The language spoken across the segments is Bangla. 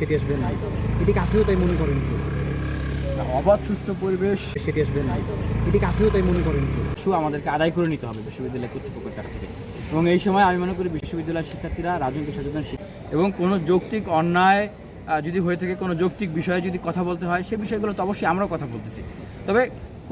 সেটি আসবে নাই। এটিকে আপনিও তাই মনে করেন কি অবাধ সুষ্ঠু পরিবেশ। সেটি আসবে নাই। এটিকে আপনিও তাই মনে করেন কি আমাদেরকে আদায় করে নিতে হবে বিশ্ববিদ্যালয় কর্তৃপক্ষের কাছ থেকে। এবং এই সময় আমি মনে করি বিশ্ববিদ্যালয়ের শিক্ষার্থীরা রাজনৈতিক সচেতন এবং কোনো যৌক্তিক অন্যায় যদি হয়ে থাকে কোনো যৌক্তিক বিষয়ে যদি কথা বলতে হয় সে বিষয়গুলো তো অবশ্যই আমরাও কথা বলতেছি। তবে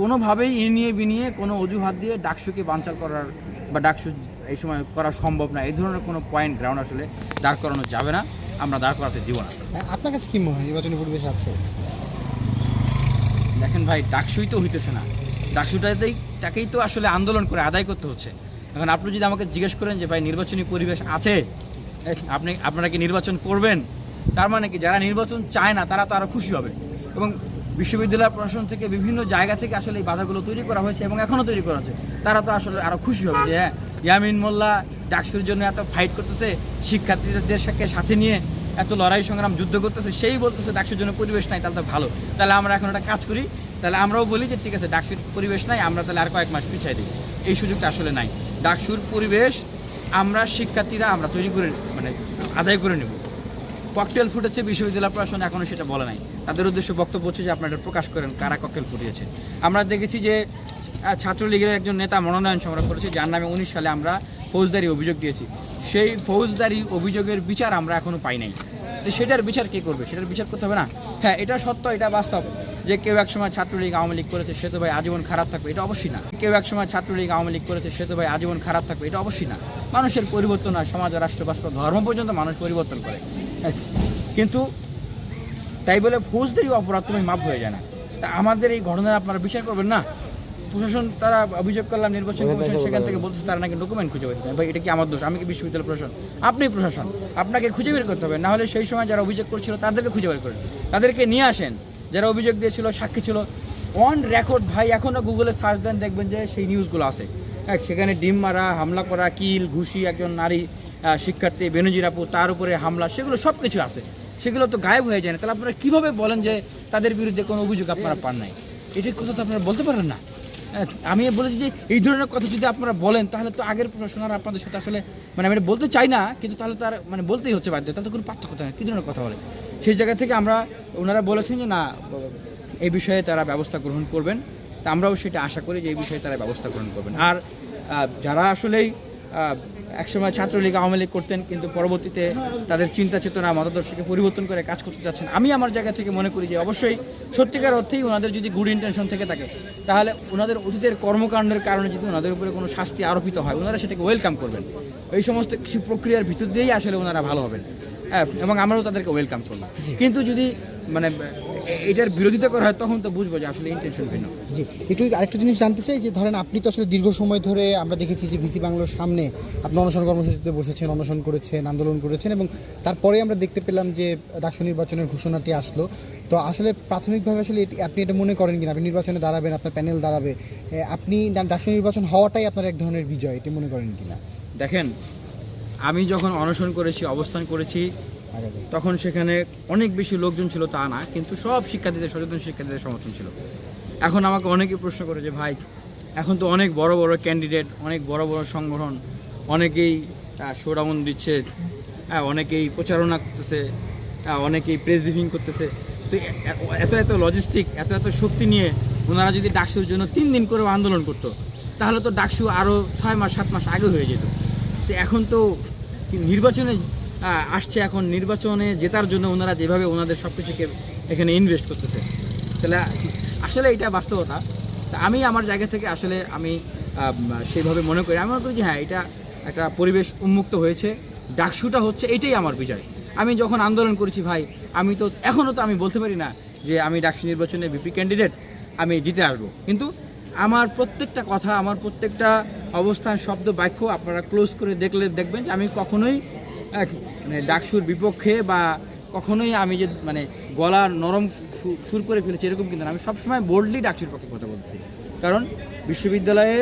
কোনোভাবেই ই নিয়ে বিনিয়ে কোনো অজুহাত দিয়ে ডাকসুকে বানচাল করার বা ডাকসু এই সময় করা সম্ভব না। এই ধরনের কোনো পয়েন্ট গ্রাউন্ড আসলে দাঁড় করানো যাবে না। আমরা দাঁড় করাতে দিব না। আপনার কাছে কি মনে হয় নির্বাচনী পরিবেশ আছে? দেখেন ভাই ডাকসুই তো হইতেছে না। ডাকসুটাতেই তাকেই তো আসলে আন্দোলন করে আদায় করতে হচ্ছে। এখন আপনি যদি আমাকে জিজ্ঞেস করেন যে ভাই নির্বাচনী পরিবেশ আছে? আপনি আপনারা কি নির্বাচন করবেন? তার মানে কি যারা নির্বাচন চায় না তারা তো আরও খুশি হবে। এবং বিশ্ববিদ্যালয় প্রশাসন থেকে বিভিন্ন জায়গা থেকে আসলে এই বাধাগুলো তৈরি করা হয়েছে এবং এখনও তৈরি করা হচ্ছে। তারা তো আসলে আরও খুশি হবে যে হ্যাঁ ইয়ামিন মোল্লা ডাকসুর জন্য এত ফাইট করতেছে। শিক্ষার্থীদের সাথে সাথে নিয়ে এত লড়াই সংগ্রাম যুদ্ধ করতেছে, সেই বলতেছে ডাকসুর জন্য পরিবেশ নাই, তাহলে তো ভালো। তাহলে আমরা এখন একটা কাজ করি, তাহলে আমরাও বলি যে, ঠিক আছে, ডাকসুর পরিবেশ নাই, আমরা তাহলে আর কয়েক মাস পিছাই দিই। এই সুযোগটা আসলে নাই। ডাকসুর পরিবেশ আমরা শিক্ষার্থীরা আমরা তৈরি করে মানে আদায় করে নেব। ককটেল ফুটেছে, বিশ্ববিদ্যালয় প্রশাসন এখনও সেটা বলে নাই। তাদের উদ্দেশ্য বক্তব্য হচ্ছে যে, আপনারা প্রকাশ করেন, কারা ককটেল ফুটিয়েছে। আমরা দেখেছি যে ছাত্রলীগের একজন নেতা মনোনয়ন সংগ্রহ করেছে, যার নামে উনিশ সালে আমরা ফৌজদারি অভিযোগ দিয়েছি। সেই ফৌজদারি অভিযোগের বিচার আমরা এখনও পাই নাই। তো সেটার বিচার কে করবে? সেটার বিচার করতে হবে না? হ্যাঁ এটা সত্য এটা বাস্তব যে কেউ এক সময় ছাত্রলীগ আওয়ামী লীগ করেছে সে তো ভাই আজীবন খারাপ থাকবে এটা অবশ্যই না। কেউ এক সময় ছাত্রলীগ আওয়ামী লীগ করেছে সে তো ভাই আজীবন খারাপ থাকবে এটা অবশ্যই না। মানুষের পরিবর্তন হয় সমাজ রাষ্ট্র বাস্তব ধর্ম পর্যন্ত মানুষ পরিবর্তন করে। হ্যাঁ, কিন্তু তাই বলে ফৌজদারি অপরাধ তুমি মাপ হয়ে যায় না। তা আমাদের এই ঘটনার আপনারা বিচার করবেন না? প্রশাসন তারা অভিযোগ করলাম নির্বাচন কমিশন সেখান থেকে বলছে তারা নাকি ডকুমেন্ট খুঁজে পাচ্ছে। ভাই এটা কি আমার দোষ? আমি কি বিশ্ববিদ্যালয় প্রশাসন? আপনি প্রশাসন। আপনাকে খুঁজে বের করতে হবে। না হলে সেই সময় যারা অভিযোগ করছিল তাদেরকে খুঁজে বের করেন। তাদেরকে নিয়ে আসেন। যারা অভিযোগ দিয়েছিল সাক্ষী ছিল। অন রেকর্ড ভাই এখনও গুগলে সার্চ দেন দেখবেন যে সেই নিউজগুলো আছে। হ্যাঁ সেখানে ডিম মারা হামলা করা কিল ঘুষি একজন নারী শিক্ষার্থী বেনজির আপু তার উপরে হামলা সেগুলো সব কিছু আছে। সেগুলো তো গায়েব হয়ে যায় না। তাহলে আপনারা কীভাবে বলেন যে তাদের বিরুদ্ধে কোনো অভিযোগ আপনারা পান নাই? এটার কথা তো আপনারা বলতে পারেন না? আমি বলেছি যে এই ধরনের কথা যদি আপনারা বলেন, তাহলে তো আগের প্রশাসন আর আপনাদের সাথে আসলে মানে আমি বলতে চাই না, কিন্তু তাহলে তার মানে বলতেই হচ্ছে বাধ্য, তাহলে তো কোনো পার্থক্য থাকে কী ধরনের কথা বলে সেই জায়গা থেকে আমরা, ওনারা বলেছেন যে না, এই বিষয়ে তারা ব্যবস্থা গ্রহণ করবেন। তা আমরাও সেটা আশা করি যে এই বিষয়ে তারা ব্যবস্থা গ্রহণ করবেন। আর যারা আসলেই একসময় ছাত্রলীগ আওয়ামী লীগ করতেন কিন্তু পরবর্তীতে তাদের চিন্তা চেতনা মতাদর্শকে পরিবর্তন করে কাজ করতে চাচ্ছেন আমি আমার জায়গা থেকে মনে করি যে অবশ্যই সত্যিকার অর্থেই ওনাদের যদি গুড ইন্টেনশন থেকে থাকে তাহলে ওনাদের অতীতের কর্মকাণ্ডের কারণে যদি ওনাদের উপরে কোনো শাস্তি আরোপিত হয় ওনারা সেটাকে ওয়েলকাম করবেন। এই সমস্ত কিছু প্রক্রিয়ার ভিতর দিয়েই আসলে ওনারা ভালো হবেন। হ্যাঁ এবং আমরাও তাদেরকে ওয়েলকাম করলাম। কিন্তু যদি মানে এটার বিরোধিতা করা হয় তখন তো বুঝব যে আসলে ইন্টেনশন ভিন্ন। জি একটু আরেকটা জিনিস জানতে চাই যে ধরেন আপনি তো আসলে দীর্ঘ সময় ধরে আমরা দেখেছি যে ভিসি বাংলোর সামনে আপনি অনশন কর্মসূচিতে বসেছেন অনশন করেছেন আন্দোলন করেছেন এবং তারপরে আমরা দেখতে পেলাম যে রাষ্ট্র নির্বাচনের ঘোষণাটি আসলো। তো আসলে প্রাথমিকভাবে আসলে আপনি এটা মনে করেন কিনা? আপনি নির্বাচনে দাঁড়াবেন আপনার প্যানেল দাঁড়াবে। আপনি রাষ্ট্র নির্বাচন হওয়াটাই আপনার এক ধরনের বিজয় এটি মনে করেন কিনা? দেখেন আমি যখন অনশন করেছি অবস্থান করেছি তখন সেখানে অনেক বেশি লোকজন ছিল তা না, কিন্তু সব শিক্ষার্থীদের সচেতন শিক্ষার্থীদের সমর্থন ছিল। এখন আমাকে অনেকে প্রশ্ন করে যে, ভাই, এখন তো অনেক বড় বড় ক্যান্ডিডেট অনেক বড় বড় সংগঠন, অনেকেই শোডাউন দিচ্ছে হ্যাঁ অনেকেই প্রচারণা করতেছে অনেকেই প্রেস ব্রিফিং করতেছে। তো এত এত লজিস্টিক এত এত শক্তি নিয়ে ওনারা যদি ডাকসুর জন্য তিন দিন করে আন্দোলন করতো, তাহলে তো ডাকসু আরও ছয় মাস, সাত মাস আগে হয়ে যেত। তো এখন তো নির্বাচনে আসছে এখন নির্বাচনে, জেতার জন্য ওনারা যেভাবে ওনাদের সব কিছুকে এখানে ইনভেস্ট করতেছে। তাহলে, আসলে এটা বাস্তবতা। আমি আমার জায়গা থেকে আসলে আমি সেইভাবে মনে করি, আমি মনে করি যে হ্যাঁ এটা একটা পরিবেশ উন্মুক্ত হয়েছে। ডাকসুটা হচ্ছে এটাই আমার বিজয়। আমি যখন আন্দোলন করেছি ভাই, আমি তো এখনও তো আমি বলতে পারি না যে আমি ডাকসু নির্বাচনে বিপি ক্যান্ডিডেট আমি জিতে আসব। কিন্তু আমার প্রত্যেকটা কথা, আমার প্রত্যেকটা অবস্থান, শব্দ, বাক্য আপনারা ক্লোজ করে দেখলে, দেখবেন যে আমি কখনোই মানে ডাকসুর বিপক্ষে বা কখনোই আমি যে মানে গলা নরম সুর করে ফেলেছি এরকম কিন্তু না। আমি সবসময় বোল্ডলি ডাকসুর পক্ষে কথা বলতেছি। কারণ বিশ্ববিদ্যালয়ে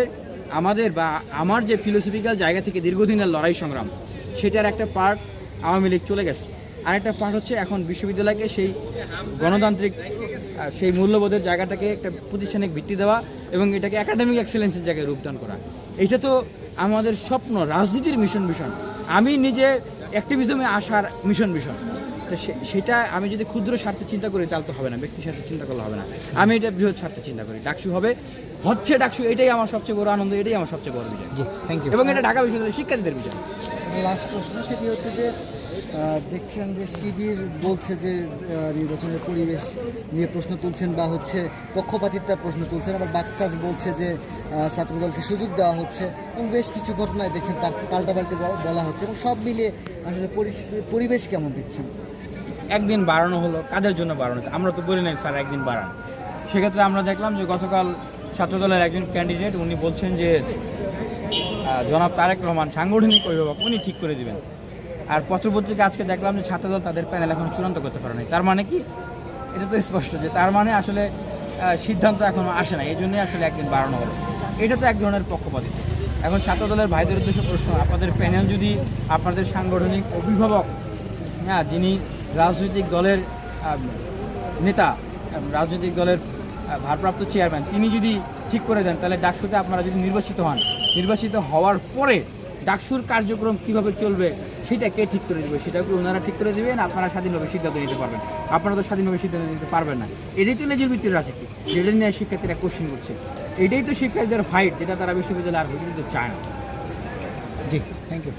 আমাদের বা আমার যে ফিলোসফিক্যাল জায়গা থেকে দীর্ঘদিনের লড়াই সংগ্রাম, সেটার একটা পার্ট আওয়ামী লীগ চলে গেছে। আরেকটা পার্ট হচ্ছে এখন বিশ্ববিদ্যালয়কে সেই গণতান্ত্রিক সেই মূল্যবোধের জায়গাটাকে একটা প্রতিষ্ঠানিক ভিত্তি দেওয়া এবং এটাকে একাডেমিক এক্সেলেন্সের জায়গায় রূপদান করা। এটা তো আমাদের স্বপ্ন, রাজনীতির মিশন মিশন আমি নিজে অ্যাক্টিভিজমে আসার মিশন মিশন তো সে- সেটা আমি যদি ক্ষুদ্র স্বার্থে চিন্তা করি তাহলে তো হবে না। ব্যক্তি স্বার্থে চিন্তা করলে হবে না। আমি এটা বৃহৎ স্বার্থে চিন্তা করি। ডাকসু হবে হচ্ছে ডাকসু এটাই আমার সবচেয়ে বড় আনন্দ এটাই আমার সবচেয়ে বড় বিজয়। থ্যাংক ইউ এবং এটা ঢাকা বিশ্ববিদ্যালয়ের শিক্ষার্থীদের বিষয় লাস্ট প্রশ্ন সেটি হচ্ছে যে দেখছেন যে শিবির বলছে যে নির্বাচনের পরিবেশ নিয়ে প্রশ্ন তুলছেন বা হচ্ছে পক্ষপাতিত্বের প্রশ্ন তুলছেন। আবার বাকচাষ বলছে যে ছাত্রদলকে সুযোগ দেওয়া হচ্ছে এবং বেশ কিছু ঘটনায় দেখছেন পাল্টাপাল্টি বলা হচ্ছে এবং সব মিলিয়ে আসলে পরিবেশ কেমন দেখছেন? একদিন বাড়ানো হলো, কাদের জন্য বাড়ানো হচ্ছে? আমরা তো বলি নাই, স্যার, একদিন বাড়ান। সেক্ষেত্রে আমরা দেখলাম যে গতকাল ছাত্রদলের একজন ক্যান্ডিডেট উনি বলছেন যে জনাব তারেক রহমান সাংগঠনিক অভিভাবক, উনি ঠিক করে দিবেন। আর পত্রপত্রিকা আজকে দেখলাম যে ছাত্রদল তাদের প্যানেল এখন চূড়ান্ত করতে পারে তার মানে কি? এটা তো স্পষ্ট যে তার মানে আসলে সিদ্ধান্ত এখনও আসে না এই জন্যই আসলে একদিন বাড়ানো হলো। এটা তো এক ধরনের পক্ষপাতিত্ব। এখন ছাত্রদলের ভাইদের উদ্দেশ্য প্রশ্ন, আপনাদের প্যানেল যদি আপনাদের সাংগঠনিক অভিভাবক হ্যাঁ যিনি রাজনৈতিক দলের নেতা রাজনৈতিক দলের ভারপ্রাপ্ত চেয়ারম্যান তিনি যদি ঠিক করে দেন, তাহলে ডাকসুতে আপনারা যদি নির্বাচিত হন, নির্বাচিত হওয়ার পরে ডাকসুর কার্যক্রম কীভাবে চলবে সেটা কে ঠিক করে দেবে? সেটাকে ওনারা ঠিক করে দেবেন? আপনারা স্বাধীনভাবে সিদ্ধান্ত নিতে পারবেন। আপনারা তো স্বাধীনভাবে সিদ্ধান্ত নিতে পারবেন না। এটাই তো নিজের ভিত্তির রাজনীতি। যেটা নিয়ে শিক্ষার্থীরা কোশ্চিন করছে। এটাই তো শিক্ষার্থীদের ফাইট যেটা তারা বিশ্ববিদ্যালয়ে আর হতে চায় না। জি থ্যাংক ইউ